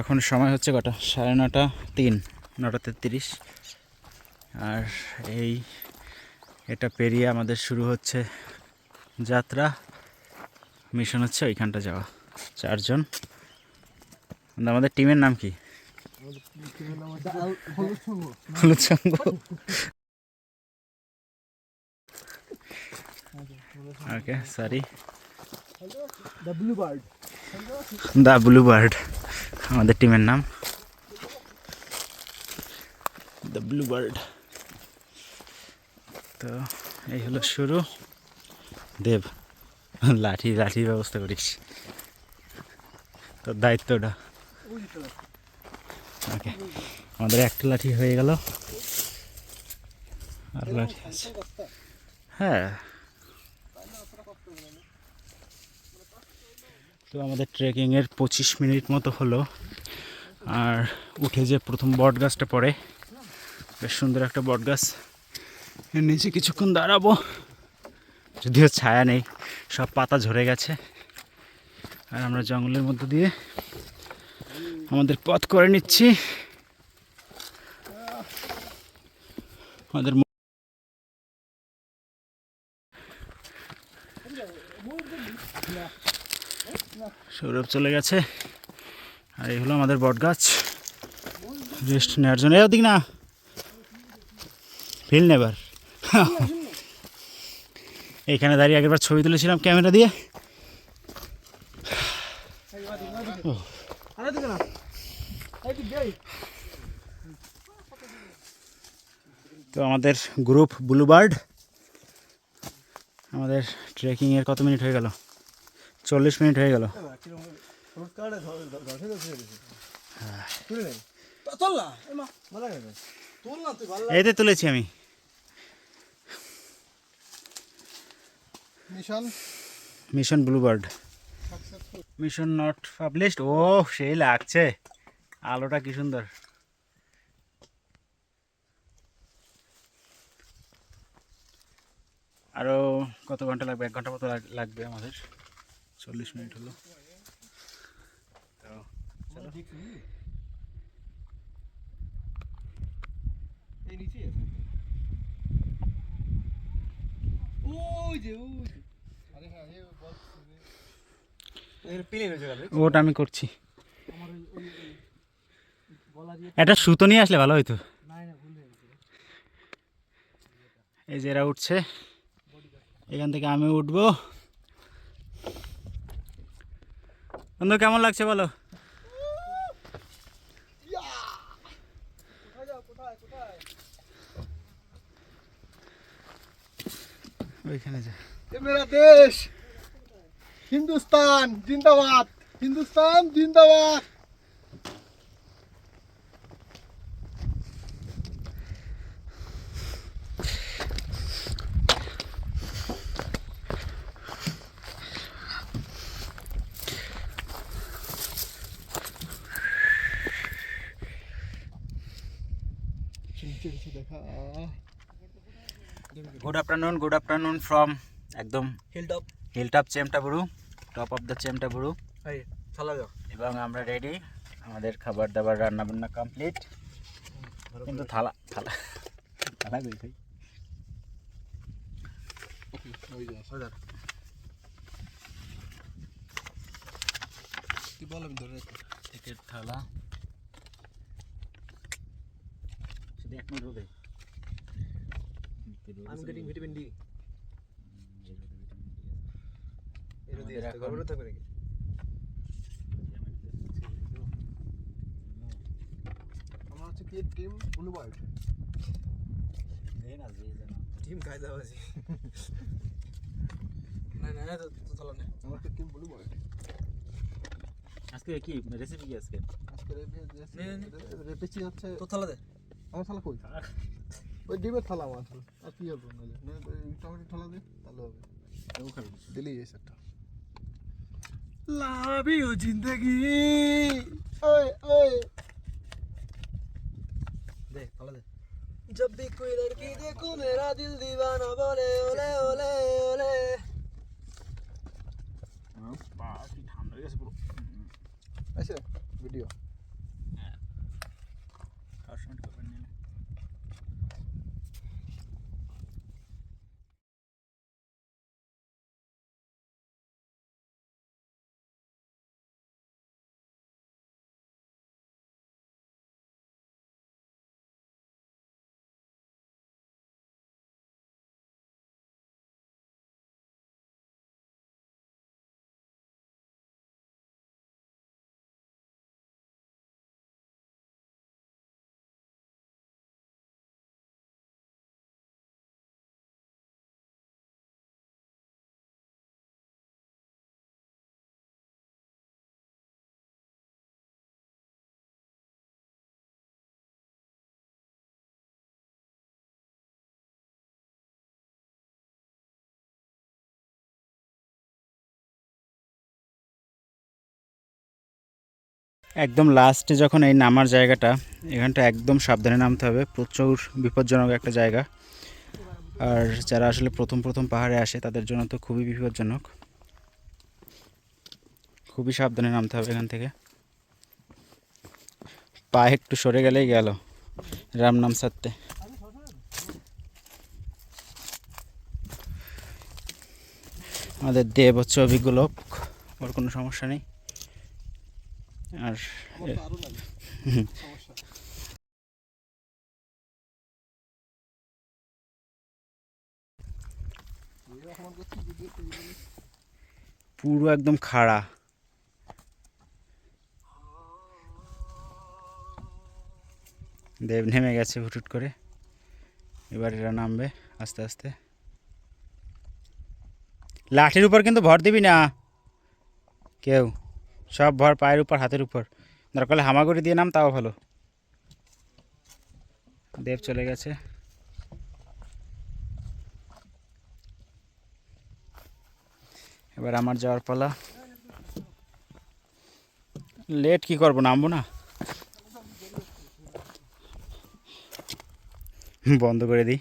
এখন সময় হচ্ছে কটা? সাড়ে নটা তিন। নটা তেত্রিশ। আর এই এটা পেরিয়ে আমাদের শুরু হচ্ছে যাত্রা। মিশন হচ্ছে ওইখানটা যাওয়া। চারজন। আমাদের টিমের নাম কি? হলুদ সঙ্গ okay sorry the blue bird the blue bird আমাদের টিমের নাম? দ্য ব্লু বার্ড তো এই হলো শুরু। দেব লাঠি লাঠির ব্যবস্থা করিস। তোর দায়িত্বটা। ওকে আমাদের একটা লাঠি হয়ে গেল। আর লাঠি আছে। হ্যাঁ। তো আমাদের ট্রেকিংয়ের পঁচিশ মিনিট মতো হলো। আর উঠে যে প্রথম বট গাছটা পড়ে, বেশ সুন্দর একটা বট গাছ। এর নিচে কিছুক্ষণ দাঁড়াবো, যদিও ছায়া নেই, সব পাতা ঝরে গেছে। আর আমরা জঙ্গলের মধ্যে দিয়ে আমাদের পথ করে নিচ্ছি। আমাদের মু- সৌরভ চলে গেছে। আর এই হলো আমাদের বট গাছ। রেস্ট নেওয়ার জন্য। এদিক না। ফিল নেবার। এইখানে দাঁড়িয়ে আগেরবার ছবি তুলেছিলাম ক্যামেরা দিয়ে। তো আমাদের গ্রুপ ব্লুবার্ড আমাদের ট্রেকিংয়ের কত মিনিট হয়ে গেল? চল্লিশ মিনিট হয়ে গেল। রোড কার্ডে ধসে ধসে গেছে তুলে নেই চল না এ মা ভালো গেছে তুল না তুই ভালো এইতে তুলেছি আমি। Mission mission bluebird. Mission not published. ও, সেই লাগছে। আলোটা কি সুন্দর। আরও কত ঘণ্টা লাগবে? এক ঘণ্টা মতো লাগ- লাগবে আমাদের। চল্লিশ মিনিট হলো। ওটা আমি করছি। একটা সুতো নিয়ে আসলে ভালো গেছে এই যে এরা উঠছে। এখান থেকে আমি উঠবো। বন্ধু কেমন লাগছে বলো? ওইখানে যা। মেরা দেশ হিন্দুস্তান জিন্দাবাদ হিন্দুস্তান জিন্দাবাদ। Good afternoon good afternoon from একদম hilltop hilltop Chemtaburu top of the Chemtaburu এবং আমরা রেডি আমাদের খাবার দাবার রান্না বান্না কমপ্লিট কিন্তু থালা থালা। থালা গই ভাই? কি টিকিট থালা। এক মিনিট রোদে I'm getting vitamin D. আমাদের এখন- গরম থাকবে নাকি? আমরা হচ্ছে কি টিম ব্লু বার্ড টিম কায়দাবাজি। না না না তো তো চলো না। আমরা হচ্ছে টিম আজকে কি রেসিপি কি আজকে? আজকে রেপেছি হচ্ছে তো থালা দে। আমার থালা কই? ওই ডিমের থালা আমার আর কি হবে নাহলে? টমেটো থালা দে তাহলে হবে। এবং খাবি দিলেই যাইছে একটা লাভিও জিন্দগি। ওই ওই। দে থালা দে। जब भी कोई लड़की देखो मेरा दिल दीवाना बोले ओले ओले ओले ऐसे ভিডিও। একদম লাস্টে যখন এই নামার জায়গাটা, এখানটা একদম সাবধানে নামতে হবে। প্রচুর বিপজ্জনক একটা জায়গা। আর যারা আসলে প্রথম প্রথম পাহাড়ে আসে, তাদের জন্য তো খুবই বিপজ্জনক। খুবই সাবধানে নামতে হবে এখান থেকে। পা একটু সরে গেলেই গেল, রাম নাম সারতে। আমাদের দেব হচ্ছে অভিজ্ঞ লোক, ওর কোনো সমস্যা নেই আর আমার তো আরও লাগে সমস্যা এই অপমান করছি ভিডিওতে ভিডিও পুরো একদম খাড়া। দেব নেমে গেছে হুটুট করে। এবার এরা নামবে আস্তে আস্তে। লাঠির উপর কিন্তু ভর দিবি না। কেউ। সব ভর পায়ের উপর, হাতের উপর। দরকার হামাগুড়ি দিয়ে নাম, তাও ভালো। দেব চলে গেছে। এবার আমার যাওয়ার পালা। লেট কি করব, নামবো না? বন্ধ করে দিই।